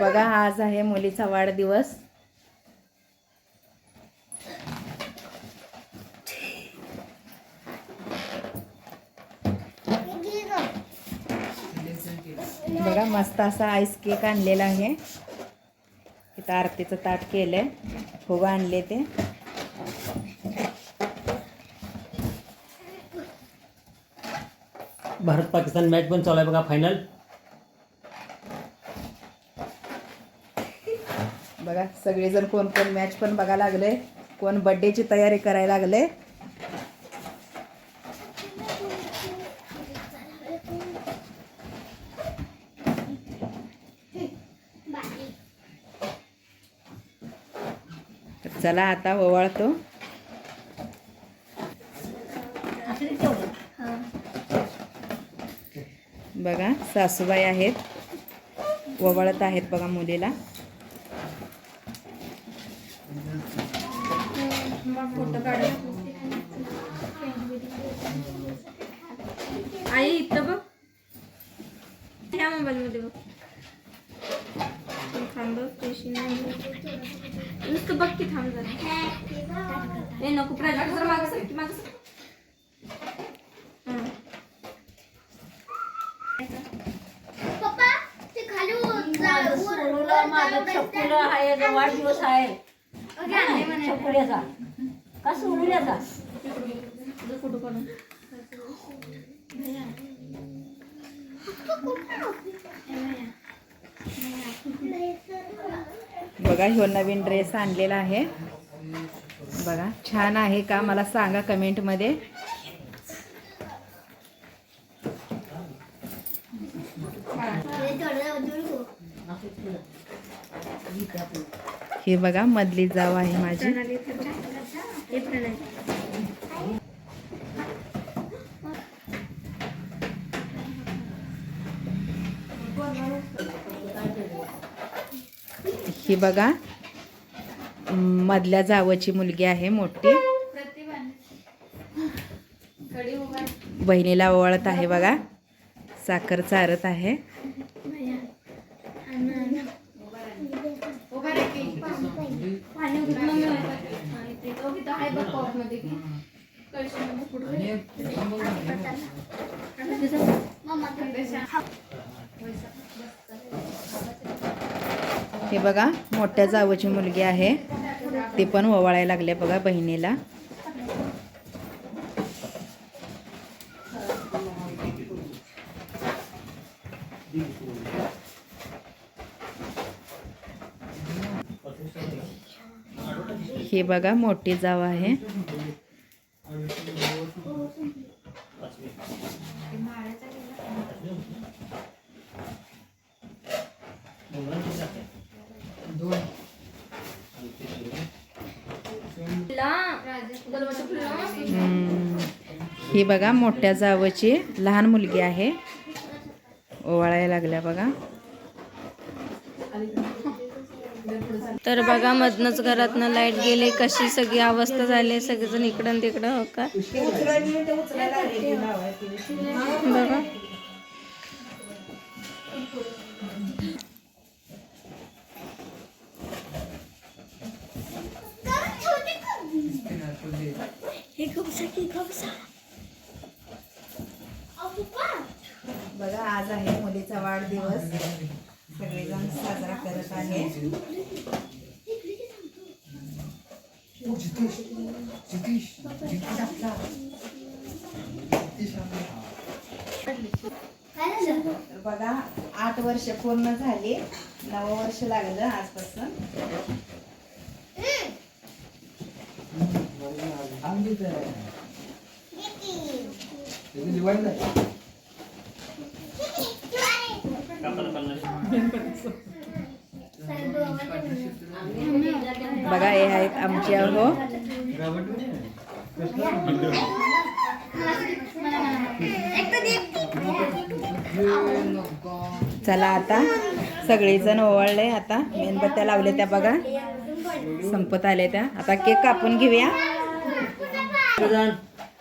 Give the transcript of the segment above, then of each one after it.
बघा आज आहे मुलीचा वाढदिवस बघा मस्त असा आईस केक आणलेला आहे इथं आरतीचं ताट केलंय खूप आणले ते भारत पाकिस्तान मॅच पण चालू आहे बघा फायनल बघा सगळेजण कोण कोण मॅच पण बघा लागले कोण बड्डेची तयारी करायला लागले चला आता ओवाळतो बघा सासूबाई आहेत ओवाळत आहेत बघा मुलीला आई इथं बघ ह्या मोबाईलमध्ये बघ थांब नुसतं बघ की थांब ए नको मागं आहे वाढदिवस आहे छपुड्याचा का सोडून फोटो काढून बघा ह्यो नवीन ड्रेस आणलेला आहे बघा छान आहे का मला सांगा कमेंटमध्ये हे बघा मधली जाव आहे माझी ही बघा मधल्या जावची मुलगी आहे मोठी बहिणीला ओवाळत आहे बघा साखर चारत आहे हे बघा मोठ्या जावची मुलगी आहे ते पण ओवाळायला लागले बघा बहिणीला हे बघा मोठी जाव आहे ही बघा मोठ्या जावची लहान मुलगी आहे ओवाळायला लागल्या बघा तर बघा मधनच घरातनं लाईट गेले कशी सगळी अवस्था झाली सगळेजण इकडं तिकडं हो का बघा बघा आज आहे मुलीचा वाढदिवस सगळेजण साजरा करत आहे बघा आठ वर्ष पूर्ण झाली नव वर्ष लागलं आजपासून बघा हे आहेत आमचे अहो चला आता सगळेजण ओवाळले आता मेणबत्त्या लावल्या त्या बघा संपत आले त्या आता केक कापून घेऊया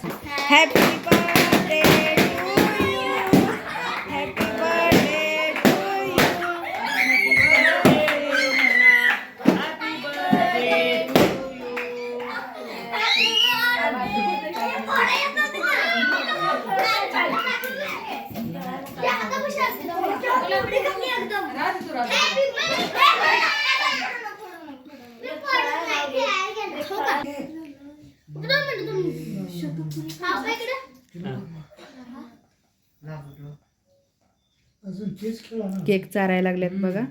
Happy birthday to you. Happy birthday to you. Happy birthday, Hana. Happy birthday to you. Happy birthday. Happy birthday. Cake चारायला लागल्यात बघा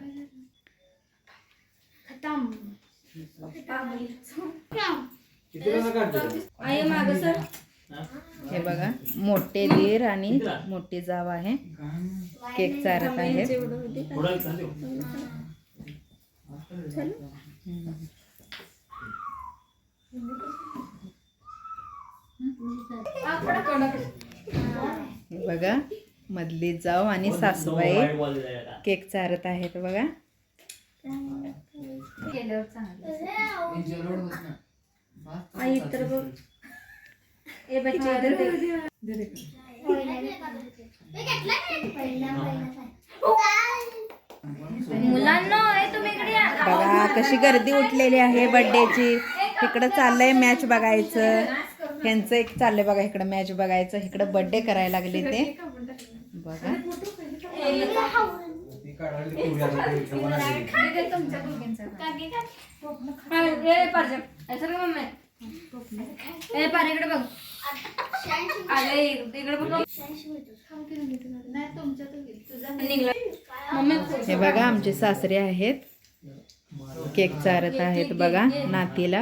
हे बघा मोठे दीर आणि मोठी जाव आहे केक चारत आहे बघा मधली जाऊ आणि सासूबाई केक चारत आहेत बघा बघा कशी गर्दी उठलेली आहे बड्डेची तिकडं चाललंय मॅच बघायचं ह्यांचं एक चाललंय बघा इकडं मॅच बघायचं इकडं बर्थडे करायला लागले ते बघा हे बघा आमचे सासरे आहेत केक चारत आहेत बघा नातीला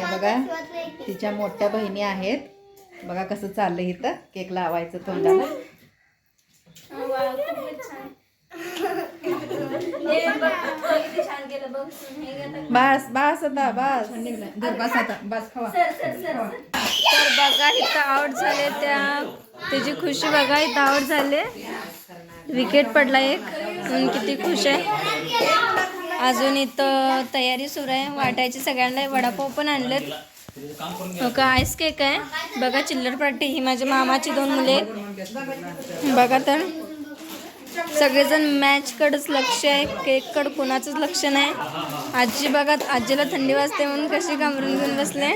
बघा तिच्या मोठ्या बहिणी आहेत बघा कसं चाललंय इथं केक लावायचं तोंडाला बस बस आता बस बस आता बस बघा इथं आउट झाले त्या तिची खुशी बघा इथं आउट झाले विकेट पडला एक किती खुश आहे अजून इथं तयारी सुरू आहे वाटायची सगळ्यांना वडापाव पण आणलेत का आईस केक आहे बघा चिल्लर पार्टी ही माझ्या मामाची दोन मुले बघा तर सगळेजण मॅचकडंच लक्ष आहे केककडं कोणाचंच लक्ष नाही आजी बघा आजीला थंडी वाजते म्हणून कशी घाबरून घेऊन बसले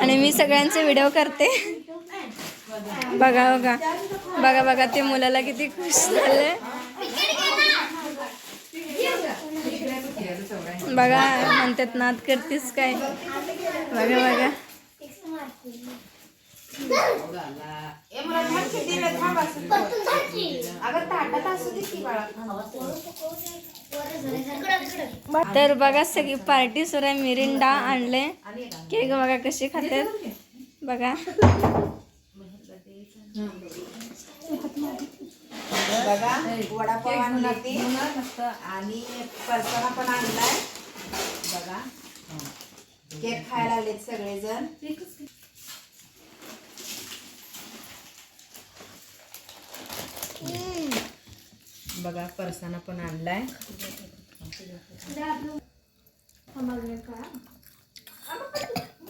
आणि मी सगळ्यांचे व्हिडिओ करते बघा बघा बघा बघा ते मुलाला किती खुश झाले बघा म्हणतात नाद करतेस काय बघा बघा तर बघा सगळी पार्टी सुरा मिरिंडा आणले केक बघा कशी खाते बघा बघा वडापाव आणला आणि पर्साना पण आणलाय बघा केक खायला आलेत सगळेजण बघा परसाना पण आणलाय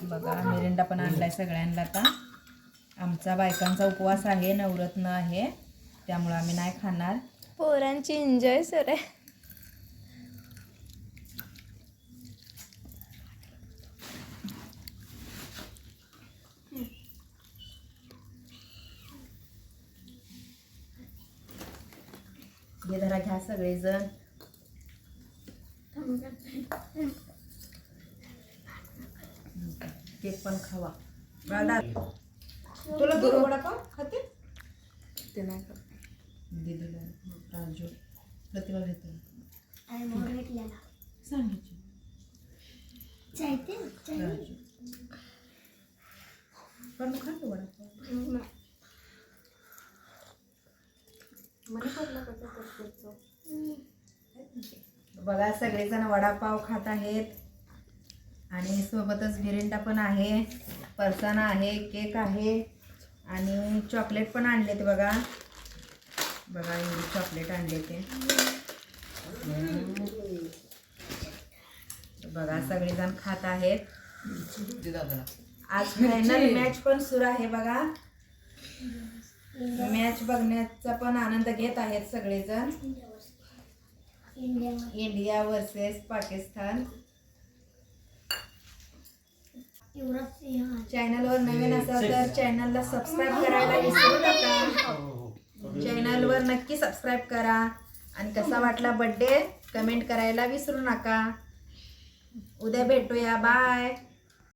बघा मिरिंडा पण आणलाय सगळ्यांना आता आमचा बायकांचा उपवास आहे नवरत्न आहे त्यामुळे आम्ही नाही खाणार पोरांची एन्जॉय सर आहे हे जरा घ्या सगळेजण केक पण खावा तुला खाते ते नाही खात विदुला प्रतिभा वडापाव बघा सगळेजण वडापाव खात आहेत आणि सोबतच भिरिंडा पण आहे परसाना आहे केक आहे आणि चॉकलेट पण आणलेत बघा बघा एवढी चॉकलेट आणले ते बघा सगळेजण खात आहेत आज फायनल मॅच पण सुरू आहे बघा मॅच बघण्याचा पण आनंद घेत आहेत सगळेजण इंडिया वर्सेस पाकिस्तान वर नवीन असाल तर चॅनलला सबस्क्राईब करायला विसरू नका हो. चॅनलवर नक्की सबस्क्राईब करा आणि कसा वाटला बड्डे कमेंट करायला विसरू नका उद्या भेटूया बाय